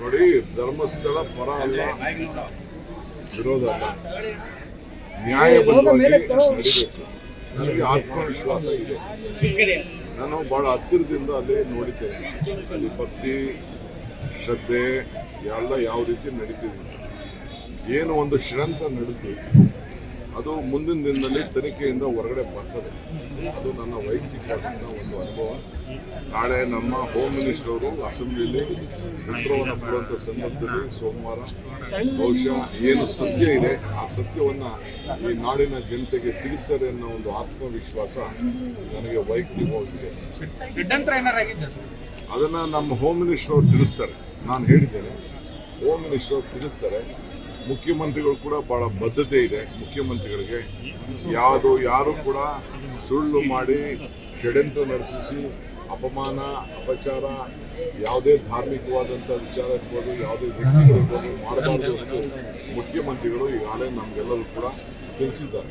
ನೋಡಿ ಧರ್ಮಸ್ಥಳ ಪರ ಅಲ್ಲ. ವಿರೋಧ ಅಲ್ಲ. ನ್ಯಾಯಬದ್ಧವಾಗಿ ನಡೀಬೇಕು? ನನಗೆ ಆತ್ಮವಿಶ್ವಾಸ ಇದೆ. ನಾನು ಬಹಳ ಹತ್ತಿರದಿಂದ ಅಲ್ಲಿ ನೋಡಿದ್ದೇನೆ. ಅಲ್ಲಿ ಭಕ್ತಿ ಶ್ರದ್ಧೆ ಎಲ್ಲ ಯಾವ ರೀತಿ ನಡೀತಿದೆ ಏನು ಒಂದು ಶ್ರಂತ ನಡೆದು ಅದು ಮುಂದಿನ ದಿನದಲ್ಲಿ ತನಿಖೆಯಿಂದ ಹೊರಗಡೆ ಬರ್ತದೆ. ಅದು ನನ್ನ ವೈಯಕ್ತಿಕವಾದಂಥ ಒಂದು ಅನುಭವ. ನಾಳೆ ನಮ್ಮ ಹೋಮ್ ಮಿನಿಸ್ಟರ್ ಅವರು ಅಸೆಂಬ್ಲಿಲಿ ಉತ್ತರವನ್ನು ಕೊಡುವಂಥ ಸಂದರ್ಭದಲ್ಲಿ ಸೋಮವಾರ ಬಹುಶಃ ಏನು ಸತ್ಯ ಇದೆ ಆ ಸತ್ಯವನ್ನ ಈ ನಾಡಿನ ಜನತೆಗೆ ತಿಳಿಸ್ತಾರೆ ಅನ್ನೋ ಒಂದು ಆತ್ಮವಿಶ್ವಾಸ ನನಗೆ ವೈಯಕ್ತಿಕವಾಗಿದೆ. ಅದನ್ನ ನಮ್ಮ ಹೋಮ್ ಮಿನಿಸ್ಟರ್ ಅವರು ತಿಳಿಸ್ತಾರೆ. ನಾನು ಹೇಳಿದ್ದೇನೆ. ಹೋಮ್ ಮಿನಿಸ್ಟರ್ ಅವರು ತಿಳಿಸ್ತಾರೆ. ಮುಖ್ಯಮಂತ್ರಿಗಳು ಕೂಡ ಬಹಳ ಬದ್ಧತೆ ಇದೆ. ಮುಖ್ಯಮಂತ್ರಿಗಳಿಗೆ ಯಾವುದು ಯಾರು ಕೂಡ ಸುಳ್ಳು ಮಾಡಿ ಷಡ್ಯಂತ್ರ ನಡೆಸಿಸಿ ಅಪಮಾನ, ಅಪಚಾರ, ಯಾವುದೇ ಧಾರ್ಮಿಕವಾದಂಥ ವಿಚಾರ ಇರ್ಬೋದು, ಯಾವುದೇ ವ್ಯಕ್ತಿಗಳಿರ್ಬೋದು ಮಾಡಬಾರ್ದು ಮುಖ್ಯಮಂತ್ರಿಗಳು ಈಗಾಗಲೇ ನಮಗೆಲ್ಲರೂ ಕೂಡ ತಿಳಿಸಿದ್ದಾರೆ.